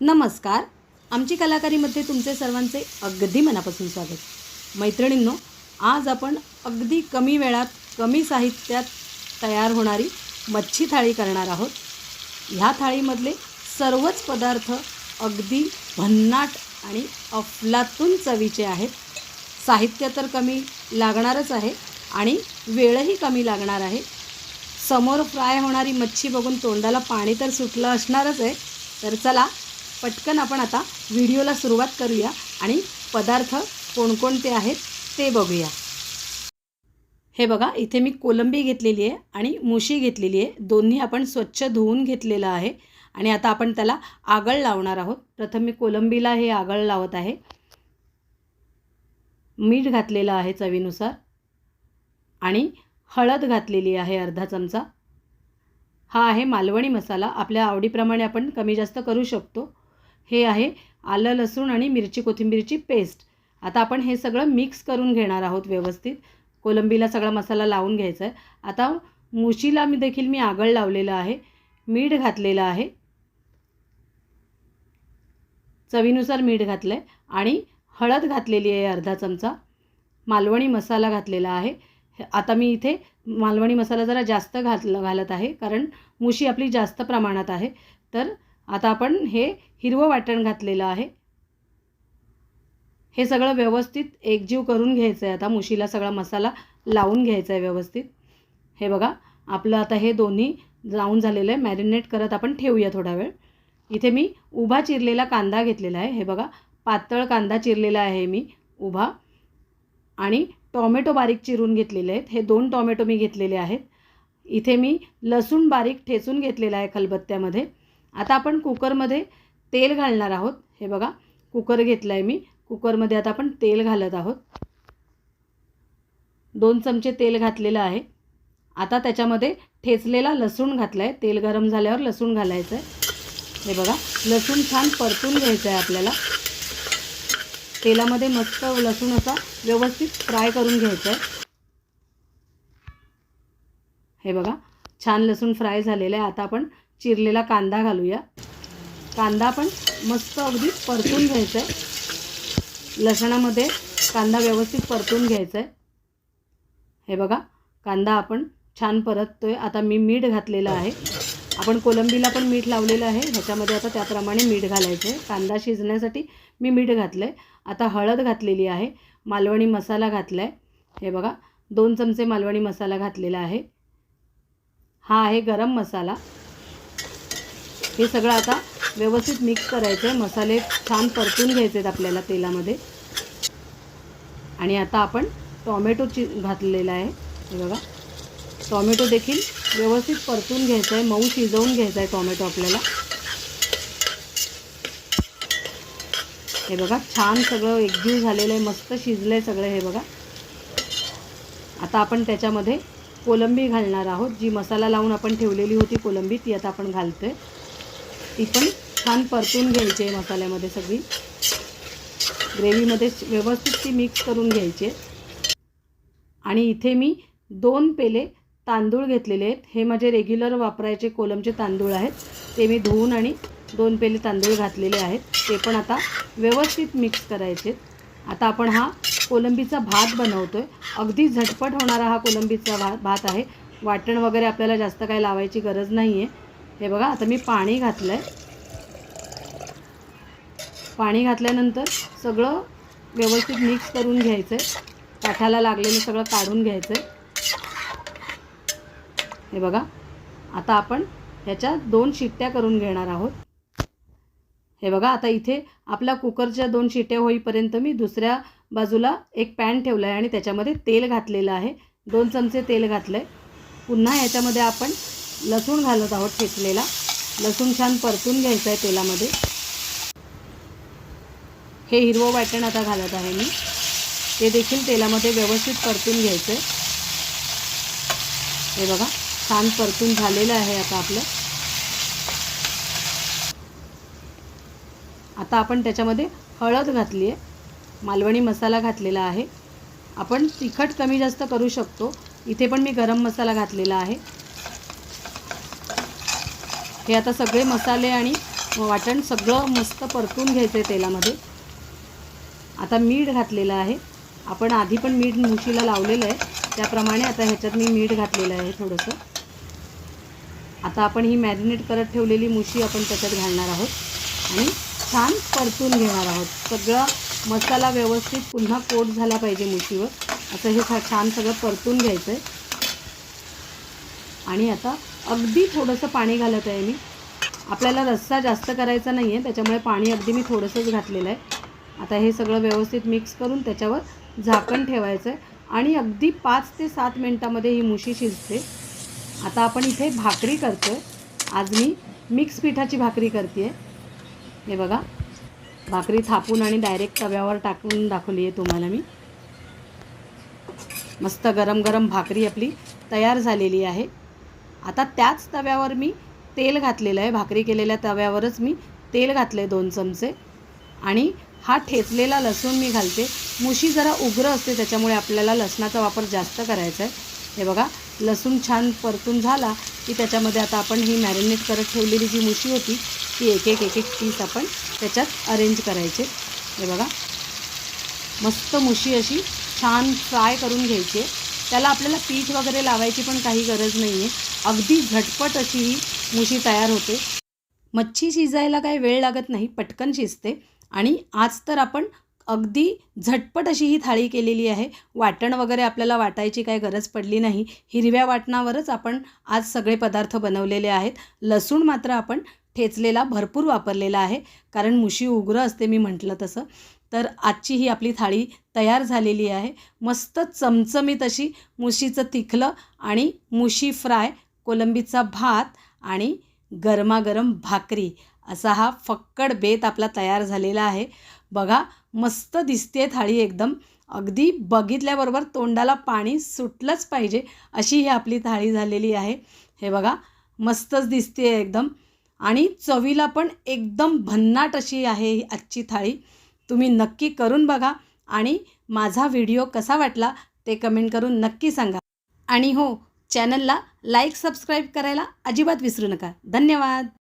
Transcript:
नमस्कार. आमची कलाकारीमध्ये तुमचे सर्वांचे अगदी मनापासून स्वागत. मैत्रिणींनो आज आपण अगदी कमी वेळात कमी साहित्यात तयार होणारी मच्छी थाळी करणार आहोत. ह्या थाळीमधले सर्वच पदार्थ अगदी भन्नाट आणि अफलातून चवीचे आहेत. साहित्य तर कमी लागणारच आहे आणि वेळही कमी लागणार आहे. समोर फ्राय होणारी मच्छी बघून तोंडाला पाणी तर सुटलं असणारच आहे. तर चला पटकन आपण आता व्हिडिओला सुरुवात करूया आणि पदार्थ कोणकोणते आहेत ते बघूया. हे बघा इथे मी कोलंबी घेतलेली आहे आणि मुशी घेतलेली आहे. दोन्ही आपण स्वच्छ धुवून घेतलेलं आहे आणि आता आपण त्याला आगळ लावणार आहोत. प्रथम मी कोलंबीला हे आगळ लावत आहे. मीठ घातलेलं आहे चवीनुसार आणि हळद घातलेली आहे अर्धा चमचा. हा आहे मालवणी मसाला. आपल्या आवडीप्रमाणे आपण कमी जास्त करू शकतो. हे आहे आलं लसूण आणि मिरची कोथिंबीरची पेस्ट. आता आपण हे सगळं मिक्स करून घेणार आहोत व्यवस्थित. कोलंबीला सगळा मसाला लावून घ्यायचा आहे. आता मुशीला मी देखील मी आगळ लावलेलं आहे. मीठ घातलेलं आहे. चवीनुसार मीठ घातलं आहे आणि हळद घातलेली आहे अर्धा चमचा. मालवणी मसाला घातलेला आहे. आता मी इथे मालवणी मसाला जरा जास्त घातलं घालत आहे. कारण मुशी आपली जास्त प्रमाणात आहे. तर आता आपण हे हिरवं वाटण घातलेलं आहे. हे सगळं व्यवस्थित एकजीव करून घ्यायचं आहे आता मुशीला सगळा मसाला लावून घ्यायचा आहे व्यवस्थित. हे बघा आपलं आता हे दोन्ही लावून झालेलं आहे. मॅरिनेट करत आपण ठेवूया थोडा वेळ. इथे मी उभा चिरलेला कांदा घेतलेला आहे. हे बघा पातळ कांदा चिरलेला आहे मी उभा. आणि टॉमॅटो बारीक चिरून घेतलेले आहेत. हे दोन टॉमॅटो मी घेतलेले आहेत. इथे मी लसूण बारीक ठेचून घेतलेला आहे खलबत्त्यामध्ये. आता आपण कुकरमध्ये तेल घालणार आहोत. हे बघा कुकर घेतला आहे मी. कुकरमध्ये आता आपण तेल घालत आहोत. दोन चमचे तेल घातलेलं आहे. आता त्याच्यामध्ये ठेचलेला लसूण घातला आहे तेल गरम झाल्यावर लसूण घालायचं आहे हे बघा लसूण छान परतून घ्यायचं आहे आपल्याला. तेलामध्ये मस्त लसूण असा व्यवस्थित फ्राय करून घ्यायचा आहे हे बघा छान लसूण फ्राय झालेलं आहे. आता आपण चिरलेला कांदा घालूया. कांदा पण मस्त अगदी परतून घ्यायचा आहे लसणामध्ये कांदा व्यवस्थित परतून घ्यायचा आहे हे बघा कांदा आपण छान परततोय. आता मी मीठ घातलेलं आहे. आपण कोलंबीला पण मीठ लावलेलं आहे. ह्याच्यामध्ये आता त्याप्रमाणे मीठ घालायचं आहे कांदा शिजण्यासाठी मी मीठ घातलं आहे आता हळद घातलेली आहे. मालवणी मसाला घातला आहे हे बघा दोन चमचे मालवणी मसाला घातलेला आहे. हा आहे गरम मसाला. हे सगळं आता व्यवस्थित मिक्स करायचं आहे मसाले छान परतून घ्यायचे आहेत आपल्याला तेलामध्ये. आणि आता आपण टॉमॅटो चि घातलेला आहे. हे बघा. टॉमॅटो देखील व्यवस्थित परतून घ्यायचं आहे मऊ शिजवून घ्यायचा आहे टॉमॅटो आपल्याला. हे बघा छान सगळं एकजीव झालेलं आहे. मस्त शिजलं आहे सगळं हे बघा. आता आपण त्याच्यामध्ये कोलंबी घालणार आहोत. जी मसाला लावून आपण ठेवलेली होती कोलंबी ती आता आपण घालतो आहे ती पण छान परतून घ्यायची आहे मसाल्यामध्ये सगळी. ग्रेव्हीमध्ये व्यवस्थित ती मिक्स करून घ्यायची आहे. आणि इथे मी दोन पेले तांदूळ घेतलेले आहेत. हे माझे रेग्युलर वापरायचे कोलमचे तांदूळ आहेत. ते मी धुवून आणि दोन पेले तांदूळ घातलेले आहेत. ते पण आता व्यवस्थित मिक्स करायचे आता आपण हा कोलंबीचा भात बनवतो आहे अगदी झटपट होणारा हा कोलंबीचा भात भात आहे. वाटण वगैरे आपल्याला जास्त काय लावायची गरज नाही आहे हे बघा आता मी पाणी घातलं आहे पाणी घातल्यानंतर सगळं व्यवस्थित मिक्स करून घ्यायचं आहे काठाला लागलेलं सगळं काढून घ्यायचं आहे हे बघा आता आपण ह्याच्या दोन शिट्ट्या करून घेणार आहोत. हे बघा आता इथे आपल्या कुकरच्या दोन शिट्ट्या होईपर्यंत मी दुसऱ्या बाजूला एक पॅन ठेवला आहे आणि त्याच्यामध्ये तेल घातलेलं आहे. दोन चमचे तेल घातलं आहे पुन्हा ह्याच्यामध्ये आपण लसूण घालत आहोत ठेचलेला. लसूण छान परतून घ्यायचं आहे तेलामध्ये. हे हिरवं वाटण आता घालत आहे मी. ते देखील तेलामध्ये व्यवस्थित परतून घ्यायचं आहे हे बघा छान परतून झालेलं आहे आता आपलं. आता आपण त्याच्यामध्ये हळद घातली आहे मालवणी मसाला घातलेला आहे. आपण तिखट कमी जास्त करू शकतो. इथे पण मी गरम मसाला घातलेला आहे. हे आता सगळे मसाले आणि वाटण सगळं मस्त परतून घ्यायचं आहे तेलामध्ये. आता मीठ घातलेलं आहे. आपण आधी पण मीठ मुशीला लावलेलं आहे. त्याप्रमाणे आता ह्याच्यात मी मीठ घातलेलं आहे थोडंसं. आता आपण ही मॅरिनेट करत ठेवलेली मुशी आपण त्याच्यात घालणार आहोत. आणि छान परतून घेणार आहोत. सगळा मसाला व्यवस्थित पुन्हा कोट झाला पाहिजे मुशीवर. असं हे छा- छान सगळं परतून घ्यायचं आहे आणि आता अगदी थोडंसं पाणी घालत आहे मी. आपल्याला रस्सा जास्त करायचा नाही आहे त्याच्यामुळे पाणी अगदी मी थोडंसंच घातलेलं आहे. आता हे सगळं व्यवस्थित मिक्स करून त्याच्यावर झाकण ठेवायचं आहे आणि अगदी पाच ते सात मिनटामध्ये ही मुशी शिजते. आता आपण इथे भाकरी करतो आहे आज मी मिक्स पिठाची भाकरी करते आहे हे बघा भाकरी थापून आणि डायरेक्ट तव्यावर टाकून दाखवली आहे तुम्हाला मी. मस्त गरम गरम भाकरी आपली तयार झालेली आहे. आता त्याच तव्यावर मी तेल घातलेलं आहे. भाकरी केलेल्या तव्यावरच मी तेल घातलं आहे दोन चमचे. आणि हा ठेचलेला लसूण मी घालते. मुशी जरा उग्र असते त्याच्यामुळे आपल्याला लसणाचा वापर जास्त करायचा आहे. हे बघा लसूण छान परतून झाला की त्याच्यामध्ये आता आपण ही मॅरिनेट करत ठेवलेली जी मुशी होती ती एक एक एक एक पीस आपण त्याच्यात अरेंज करायचे. हे बघा मस्त मुशी अशी छान फ्राय करून घ्यायची आहे. त्याला आपल्याला पीठ वगैरे लावायची पण काही गरज नाही आहे अगदी झटपट अशी ही मुशी तयार होते. मच्छी शिजायला काही वेळ लागत नाही पटकन शिजते. आणि आज तर आपण अगदी झटपट अशी ही थाळी केलेली आहे. वाटण वगैरे आपल्याला वाटायची काही गरज पडली नाही. हिरव्या वाटणावरच आपण आज सगळे पदार्थ बनवलेले आहेत. लसूण मात्र आपण ठेचलेला भरपूर वापरलेला आहे. कारण मुशी उग्र असते मी म्हटलं तसं. तर आजची ही आपली थाळी तयार झालेली आहे. मस्त चमचमीत अशी मुशीचं तिखलं आणि मुशी फ्राय कोलंबीचा भात आणि गरमागरम भाकरी असा हा फक्कड बेत आपला तयार झालेला आहे. बघा मस्त दिसते थाळी एकदम. अगदी बघितल्याबरोबर तोंडाला पाणी सुटलंच पाहिजे अशी ही आपली थाळी झालेली आहे. हे बघा मस्तच दिसते एकदम. आणि चवीला पण एकदम भन्नाट अशी आहे ही आजची थाळी. तुम्ही नक्की करून बघा आणि माझा व्हिडिओ कसा वाटला ते कमेंट करून नक्की सांगा. आणि हो चॅनलला लाईक सबस्क्राईब करायला अजिबात विसरू नका. धन्यवाद.